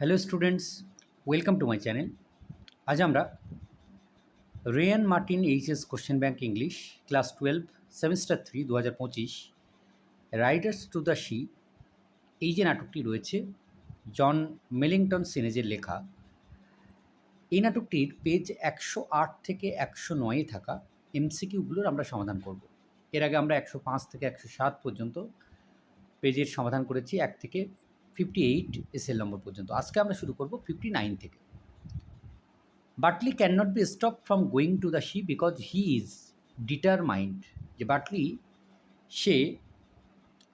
Hello students, welcome to my channel. আজ আমরা Ray and Martin HS question bank English, class twelve, semester three দু হাজার পঁচিশ Riders two the she এই যে নাটকটি রয়েছে, জন মেলিংটন সিনেজের লেখা। এই নাটকটির পেজ একশো আট থেকে একশো নয়ে থাকা এমসিকিউগুলোর আমরা সমাধান করব। এর আগে আমরা একশো পাঁচ থেকে একশো সাত পর্যন্ত পেজের সমাধান করেছি, এক থেকে ফিফটি এইট এসএল নম্বর পর্যন্ত। আজকে আমরা শুরু করব ফিফটি নাইন থেকে। Bartley can not be stop from going to the sea because he is determined. যে বাটলি সে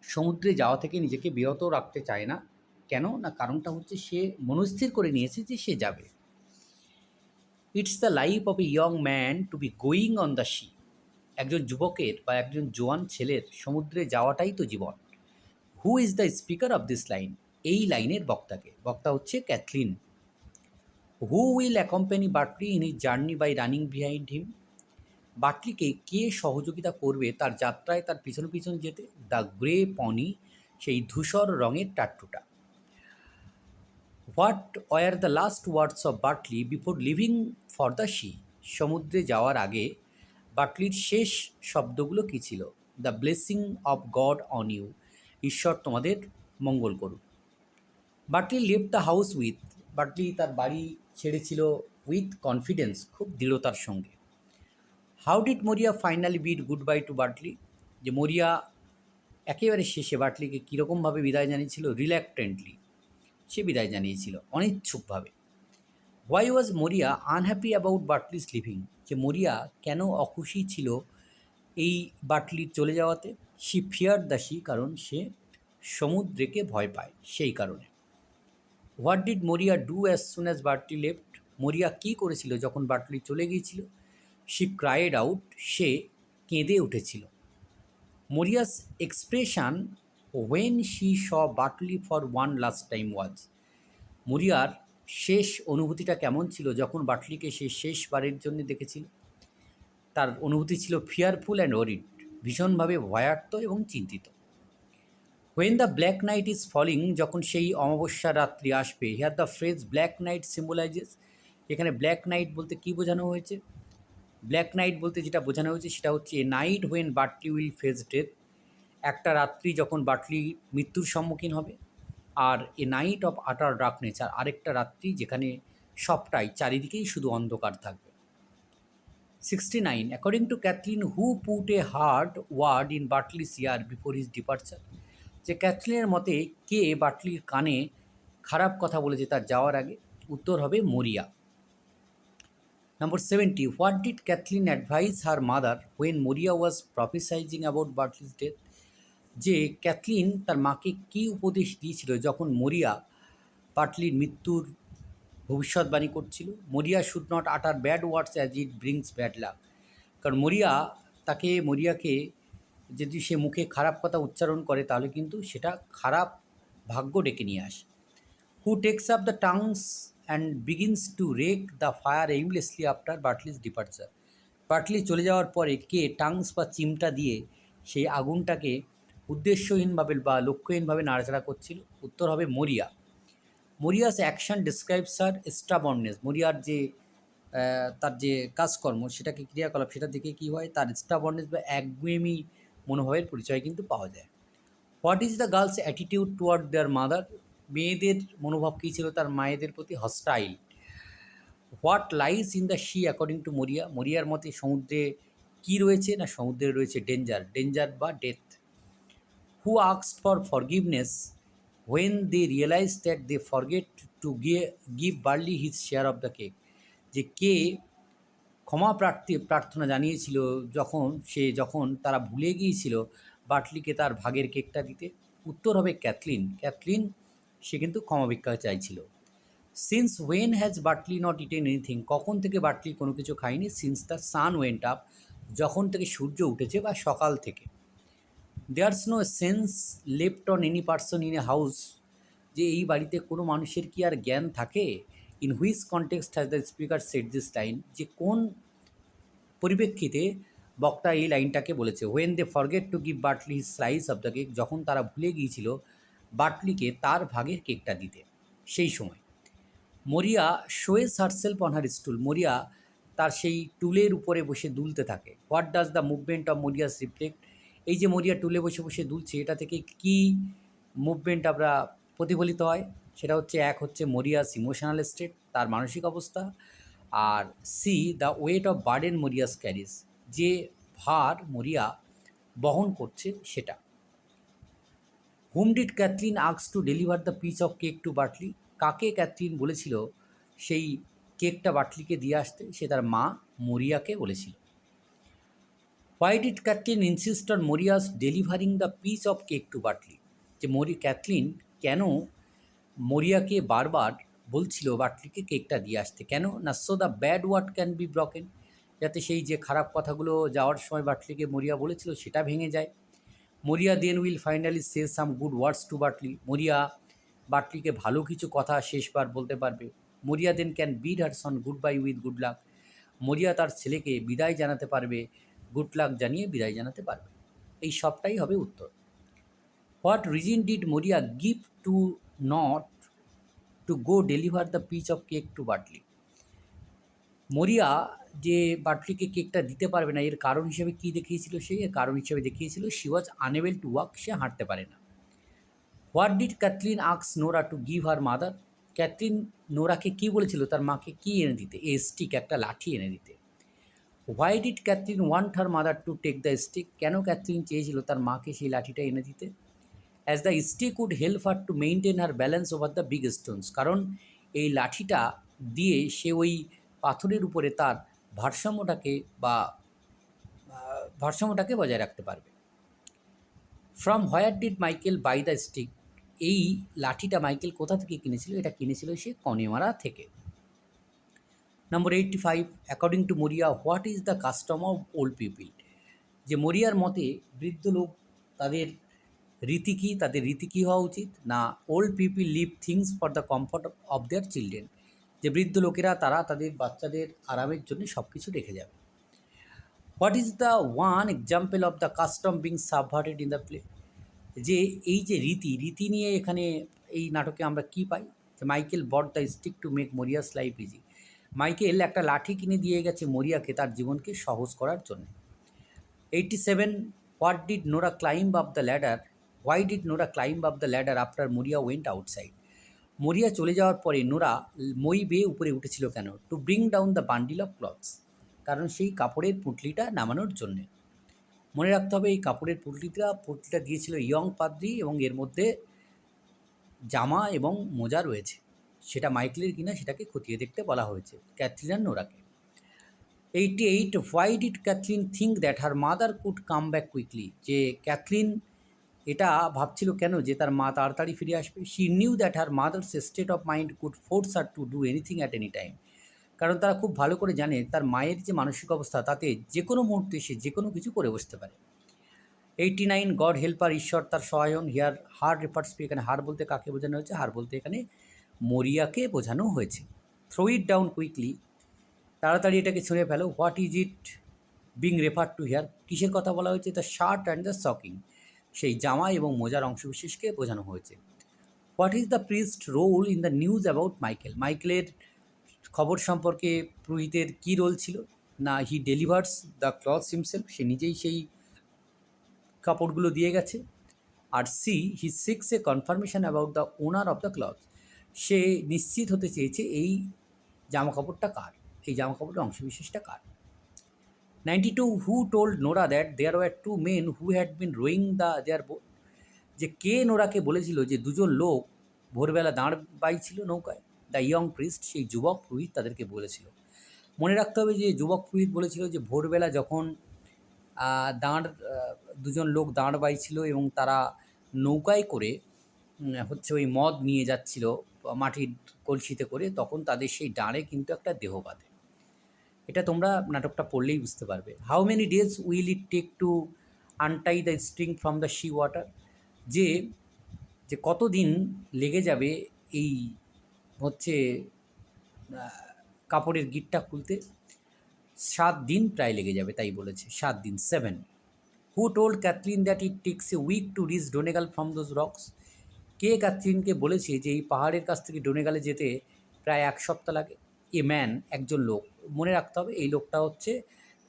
সমুদ্রে যাওয়া থেকে নিজেকে বিরত রাখতে চায় না। কেন? না, কারণটা হচ্ছে সে মনস্থির করে নিয়েছে যে সে যাবে। It's the life of a young man to be going on the sea একজন যুবকের বা একজন জোয়ান ছেলের সমুদ্রে যাওয়াটাই তো জীবন। Who is the speaker of this line? এই লাইনের বক্তাকে। বক্তা হচ্ছে Cathleen. Who will accompany Bartley in is journey by running behind him বাটলিকে কে সহযোগিতা করবে তার যাত্রায় তার পিছন পিছন যেতে? দ্য গ্রে পনি সেই ধূসর রঙের টাট্টুটা। What were the last words of Bartley before leaving for the sea সমুদ্রে যাওয়ার আগে বাটলির শেষ শব্দগুলো কী ছিল? The blessing of God on you ঈশ্বর তোমাদের মঙ্গল করুন Bartley leave the house with Bartley তার বাড়ি ছেড়েছিল উইথ কনফিডেন্স খুব দৃঢ়তার সঙ্গে। How did Maurya finally bid good bye to Bartley? যে মরিয়া একেবারে শেষে বাটলিকে কীরকমভাবে বিদায় জানিয়েছিল? রিল্যাক্টেন্টলি সে বিদায় জানিয়েছিল, অনিচ্ছুকভাবে। হোয়াই ওয়াজ মরিয়া আনহ্যাপি অ্যাবাউট বাটলিস লিভিং যে মরিয়া কেন অখুশি ছিল এই বাটলির চলে যাওয়াতে? সি ফিয়ার দ্য সি কারণ সে সমুদ্রকে ভয় পায়, সেই কারণে। What did Maurya do as soon as Bartley left Maurya কী করেছিল যখন বাটলি চলে গিয়েছিল? সি ক্রাইড আউট সে কেঁদে উঠেছিল। Maurya's expression when she saw Bartley for one last time was মরিয়ার শেষ অনুভূতিটা কেমন ছিল যখন বাটলিকে সে শেষবারের জন্য দেখেছিল? তার অনুভূতি ছিল ফিয়ারফুল অ্যান্ড ওরিড ভীষণভাবে ভয়ার্ত এবং চিন্তিত। When the black night is falling যখন সেই অমাবস্যা রাত্রি আসবে here the phrase black night symbolizes এখানে ব্ল্যাক নাইট বলতে কী বোঝানো হয়েছে? ব্ল্যাক নাইট বলতে যেটা বোঝানো হয়েছে সেটা হচ্ছে a night when Bartley will face death একটা রাত্রি যখন বাটলি মৃত্যুর সম্মুখীন হবে, আর a night of utter darkness আর আরেকটা রাত্রি যেখানে সবটাই চারিদিকেই শুধু অন্ধকার থাকবে। Sixty nine according to Cathleen who put a hard word in Bartley's ear before his departure যে ক্যাথলিনের মতে কে বাটলির কানে খারাপ কথা বলেছে তার যাওয়ার আগে? উত্তর হবে মরিয়া। Number seventy what did Cathleen advise her mother when Maurya was prophesizing about Bartley's death যে ক্যাথলিন তার মাকে কী উপদেশ দিয়েছিল যখন মরিয়া বাটলির মৃত্যুর ভবিষ্যৎবাণী করছিল? Maurya should not utter bad words as it brings bad luck কারণ মরিয়া তাকে, মরিয়াকে যদি সে মুখে খারাপ কথা উচ্চারণ করে, তাহলে কিন্তু সেটা খারাপ ভাগ্য ডেকে নিয়ে আসে। Who takes up the tongs and begins to rake the fire aimlessly after Bartley's departure Bartley চলে যাওয়ার পরে কে টাংস বা চিমটা দিয়ে সেই আগুনটাকে উদ্দেশ্যহীনভাবে বা লক্ষ্যহীনভাবে নাড়াচাড়া করছিল? উত্তর হবে মরিয়া। মরিয়াস অ্যাকশন ডিসক্রাইবস আর স্টাবর্নেস মরিয়ার যে তার যে কাজকর্ম, সেটাকে ক্রিয়াকলাপ সেটা দেখে কী হয়? তার স্টাবর্নেস বা একগুয়েমি মনোভাবের পরিচয় কিন্তু পাওয়া যায়। What is the girls' attitude toward their mother মেয়েদের মনোভাব কী ছিল? তার মায়েদের প্রতি hostile what lies in the sea according to Maurya? মরিয়ার মতে সমুদ্রে কী রয়েছে না সমুদ্রে রয়েছে ডেঞ্জার ডেঞ্জার বা death who আক্সড for forgiveness when they realise that they forget to গিয়ে give Bartley his share of the cake যে কে ক্ষমা প্রার্থী, প্রার্থনা জানিয়েছিল যখন, সে যখন তারা ভুলে গিয়েছিল বাটলিকে তার ভাগের কেকটা দিতে, উত্তর হবে ক্যাথলিন। ক্যাথলিন, সে কিন্তু ক্ষমা ভিক্ষা চাইছিল। Since when has Bartley not eaten anything কখন থেকে বাটলি কোনো কিছু খায়নি? Since the sun went up যখন থেকে সূর্য উঠেছে বা সকাল থেকে। There's no sense left on any person in a house যে এই বাড়িতে কোনো মানুষের কি আর জ্ঞান থাকে? In whose context has the speaker set this line যে কোন পরিপ্রেক্ষিতে বক্তা এই লাইনটাকে বলেছে when they forget to give Bartley slice of the cake যখন তারা ভুলে গিয়েছিল বাটলিকে তার ভাগের কেকটা দিতে। সেই সময় মরিয়া শোয়েস হারসেলফ অন হার স্টুল মরিয়া তার সেই টুলের উপরে বসে দুলতে থাকে। What does the movement of Maurya's reflect এই যে মরিয়া টুলে বসে বসে দুলছে, এটা থেকে কি মুভমেন্ট আমরা প্রতিফলিত হয়? সেটা হচ্ছে, এক হচ্ছে মরিয়াস ইমোশনাল স্টেট তার মানসিক অবস্থা। আর see the weight of burden Maurya's carriage যে ভার মরিয়া বহন করছে সেটা। হুম did Cathleen আক্স to deliver the piece of cake to Bartley কাকে ক্যাথলিন বলেছিল সেই কেকটা বাটলিকে দিয়ে আসতে? সে তার মা মরিয়াকে বলেছিল। Why did Cathleen insist on Maurya's delivering the piece of cake to Bartley যে মরি ক্যাথলিন কেন মরিয়াকে বারবার বলছিল বাটলিকে কেকটা দিয়ে আসতে। কেন? না so the bad word can be broken যাতে সেই যে খারাপ কথাগুলো যাওয়ার সময় বাটলিকে মরিয়া বলেছিল, সেটা ভেঙে যায়। Maurya then will finally say some good words to Bartley. Maurya বাটলিকে ভালো কিছু কথা শেষবার বলতে পারবে। Maurya then can bid her son goodbye with good luck Maurya তার ছেলেকে বিদায় জানাতে পারবে। গুড লাক জানিয়ে বিদায় জানাতে পারবে। এই সবটাই হবে উত্তর। What reason did Maurya give to not to go deliver the piece of cake to Bartley Maurya যে বাটলিকে কেকটা দিতে পারবে না, এর কারণ হিসেবে কী দেখিয়েছিল সে? এর কারণ হিসেবে দেখিয়েছিল she was unable to walk সে হাঁটতে পারে না। What did Cathleen আক্স Nora to give her mother Cathleen নোরাকে কী বলেছিল? তার মাকে কী এনে দিতে? এ স্টিক একটা লাঠি এনে দিতে। Why did Cathleen want her mother to take the stick কেন ক্যাথলিন চেয়েছিল তার মাকে সেই লাঠিটা এনে দিতে? As the stick would help her to maintain her balance over the big stones কারণ এই লাঠিটা দিয়ে সে ওই পাথরের উপরে তার ভারসাম্যটাকে বা ভারসাম্যটাকে বজায় রাখতে পারবে। From where did Michael buy the stick এই লাঠিটা মাইকেল কোথা থেকে কিনেছিল? এটা কিনেছিল সে কনেমারা থেকে। Number eighty five according to Maurya what is the custom of old people যে মরিয়ার মতে বৃদ্ধ লোক তাদের রীতি কী, তাদের রীতি কী হওয়া উচিত? না old people leave things for the comfort of their children যে বৃদ্ধ লোকেরা, তারা তাদের বাচ্চাদের আরামের জন্য সব কিছু রেখে যাবে। What is the one example of the custom being subverted in the play যে এই যে রীতি রীতি নিয়ে এখানে এই নাটকে আমরা কি পাই? যে Michael bought the stick to make Maurya's life easy. Michael একটা লাঠি কিনে দিয়ে গেছে মরিয়াকে তার জীবনকে সহজ করার জন্য। Eighty seven what did Nora climb up the ladder why did Nora climb up the ladder after Maurya went outside Maurya চলে যাওয়ার পরে নোরা মই বেয়ে উপরে উঠেছিল কেন? To bring down the bundle of clothes কারণ সেই কাপড়ের পুঁটলিটা নামানোর জন্যে। মনে রাখতে হবে, এই কাপড়ের পুঁটলিটা পুঁটলিটা দিয়েছিল ইয়ং পাদ্রি এবং এর মধ্যে জামা এবং মোজা রয়েছে। সেটা মাইকেলের কিনা সেটাকে খতিয়ে দেখতে বলা হয়েছে ক্যাথলিন আর নোরাকে। Eighty eight why did Cathleen think that her mother could come back quickly যে ক্যাথলিন এটা ভাবছিল কেন যে তার মা তাড়াতাড়ি ফিরে আসবে? She knew that her mother's state of mind could force her to do anything at any time কারণ তারা খুব ভালো করে জানে তার মায়ের যে মানসিক অবস্থা, তাতে যে কোনো মুহূর্তে সে যে কোনো কিছু করে বসতে পারে। এইটি নাইন গড হেল্পার ঈশ্বর তার সহায়ন হিয়ার হার রেফার্স এখানে হার বলতে কাকে বোঝানো হয়েছে? হার বলতে এখানে মরিয়াকে বোঝানো হয়েছে। থ্রো ইট ডাউন কুইকলি তাড়াতাড়ি এটাকে ছুঁড়ে ফেলো। What is it being refer to here কিসের কথা বলা হয়েছে? The shirt and the stocking সেই জামা এবং মোজার অংশবিশেষকে বোঝানো হয়েছে। What is the priest role in the news about Michael মাইকেলের খবর সম্পর্কে পুরোহিতের কী রোল ছিল? না he delivers the cloth himself সে নিজেই সেই কাপড়গুলো দিয়ে গেছে। আর see he seeks a confirmation about the owner of the cloth সে নিশ্চিত হতে চেয়েছে এই জামা কাপড়টা কার? এই জামা কাপড়ের অংশবিশেষটা কার? Ninety two who told Nora that there were two men who had been rowing the their boat যে কে নোরাকে বলেছিল যে দুজন লোক ভোরবেলা দাঁড় বাইছিল নৌকায়? দ্য ইয়ং প্রিস্ট সেই যুবক পুরোহিত তাদেরকে বলেছিল। মনে রাখতে হবে যে যুবক পুরোহিত বলেছিল যে ভোরবেলা যখন দাঁড় দুজন লোক দাঁড় বাইছিল এবং তারা নৌকায় করে হচ্ছে ওই মদ নিয়ে যাচ্ছিল মাটির কলসিতে করে, তখন তাদের সেই ডাঁড়ে কিন্তু একটা দেহ বাঁধে। এটা তোমরা নাটকটা পড়লেই বুঝতে পারবে। How many days will it take to untie the string from the sea water যে যে কতদিন লেগে যাবে এই হচ্ছে কাপড়ের গিটটা খুলতে? সাত দিন প্রায় লেগে যাবে, তাই বলেছে। সাত দিন seven who told Cathleen that it takes a week to reach Donegal from those rocks কে ক্যাথলিনকে বলেছে যে, এই পাহাড়ের কাছ থেকে ডোনেগালে যেতে প্রায় এক সপ্তাহ লাগে? এ ম্যান একজন লোক। মনে রাখতে হবে, এই লোকটা হচ্ছে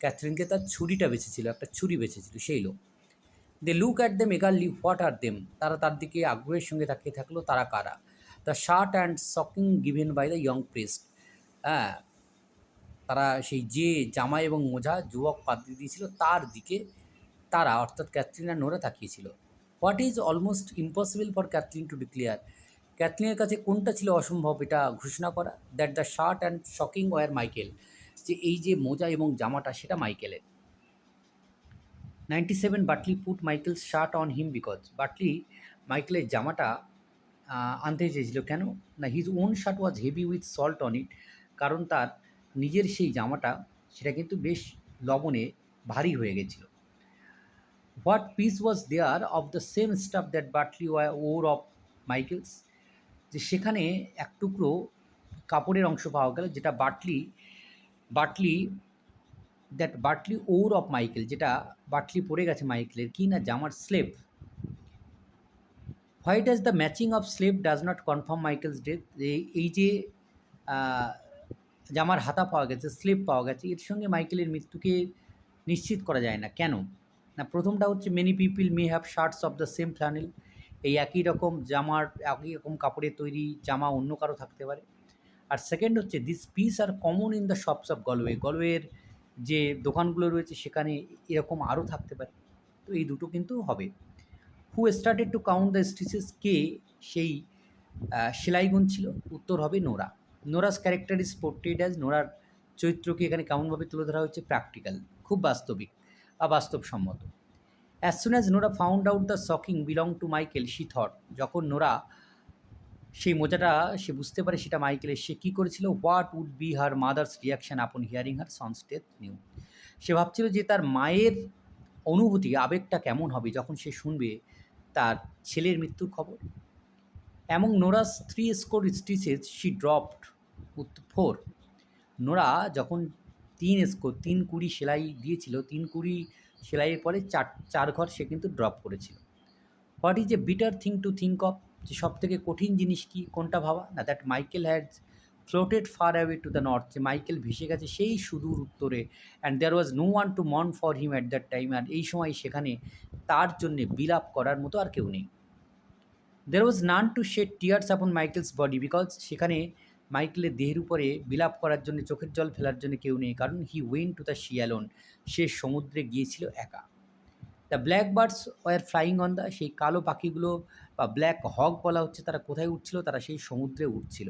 ক্যাথরিনকে তার ছুরিটা বেঁচেছিল, একটা ছুরি বেঁচেছিল, সেই লোক। They look at them eagerly what are them তারা তার দিকে আগ্রহের সঙ্গে তাকিয়ে থাকল, তারা কারা? The shirt and stocking given by the young priest হ্যাঁ তারা সেই যে জামা এবং মোজা যুবক পাত্রী দিয়েছিল, তার দিকে তারা, অর্থাৎ ক্যাথরিন আর নোরা তাকিয়েছিল what is almost impossible for Catherine to declare ক্যাথলিনের কাছে কোনটা ছিল অসম্ভব এটা ঘোষণা করা? That the shirt and stocking were Michael যে এই যে মোজা এবং জামাটা, সেটা মাইকেলের ninety seven Bartley put Michael shirt on him because Bartley মাইকেলের জামাটা আনতে চেয়েছিল। কেন? না his own shirt was heavy with salt on it কারণ তার নিজের সেই জামাটা, সেটা কিন্তু বেশ লবণে ভারী হয়ে গেছিল। What piece was there of the same stuff that Bartley wore of Michael's যে সেখানে এক টুকরো কাপড়ের অংশ পাওয়া গেল, যেটা Bartley Bartley that Bartley wore of Michael, যেটা বাটলি পড়ে গেছে মাইকেলের, কি না জামার sleeve. Why does the matching of sleeve does not confirm Michael's death? এই যে জামার হাতা পাওয়া গেছে, স্লেভ পাওয়া গেছে, এর সঙ্গে মাইকেলের মৃত্যুকে নিশ্চিত করা যায় না। কেন? না, প্রথমটা হচ্ছে many people may have shirts of the same flannel এই একই রকম জামার একই রকম কাপড়ের তৈরি জামা অন্য কারও থাকতে পারে। আর সেকেন্ড হচ্ছে this piece are common in the shops of Galway গলওয়ের যে দোকানগুলো রয়েছে সেখানে এরকম আরও থাকতে পারে। তো এই দুটো কিন্তু হবে। Who started to count the stitches কে? সেই আহ, সেলাই গুনছিল উত্তর হবে Nora. Nora's character is portrayed as নোরার চরিত্রকে এখানে কেমনভাবে তুলে ধরা হচ্ছে প্র্যাকটিক্যাল খুব বাস্তবিক। বা বাস্তবসম্মত as soon as Nora found out the stocking belong to Michael she thought যখন নোরা সেই মোজাটা সে বুঝতে পারে সেটা মাইকেলের সে কী করেছিল? What would be her mother's reaction upon hearing her son's death knew সে ভাবছিল যে তার মায়ের অনুভূতি, আবেগটা কেমন হবে যখন সে শুনবে তার ছেলের মৃত্যুর খবর। এবং Nora's three score stitches she dropped with four Nora যখন তিন স্কোর তিন কুড়ি সেলাই দিয়েছিল, তিন কুড়ি সেলাইয়ের পরে চার চার ঘর সে কিন্তু ড্রপ করেছিল। What is a bitter thing to think of যে সব থেকে কঠিন জিনিস কি? কোনটা ভাবা? না that Michael had floated far away to the north যে মাইকেল ভেসে গেছে সেই সুদূর উত্তরে। And there was no one to mourn for him at that time আর এই সময় সেখানে তার জন্যে বিলাপ করার মতো আর কেউ নেই। There was none to shed tears upon Michael's body because সেখানে মাইকেলের দেহের উপরে বিলাপ করার জন্য, চোখের জল ফেলার জন্য কেউ নেই, কারণ he went to the sea alone সে সমুদ্রে গিয়েছিল একা। The black birds were flying on the সেই কালো পাখিগুলো বা ব্ল্যাক হক বলা হচ্ছে, তারা কোথায় উঠছিল? তারা সেই সমুদ্রে উঠছিল।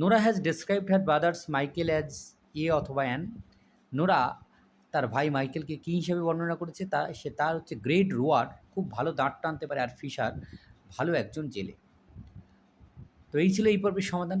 Nora has described her brothers Michael as a অথবা অ্যান নোরা তার ভাই মাইকেলকে কী হিসেবে বর্ণনা করেছে? তা, সে তার হচ্ছে গ্রেট রোয়ার খুব ভালো দাঁড় টানতে পারে আর ফিশার ভালো একজন জেলে। তো এই ছিল এই পর্বের সমাধান।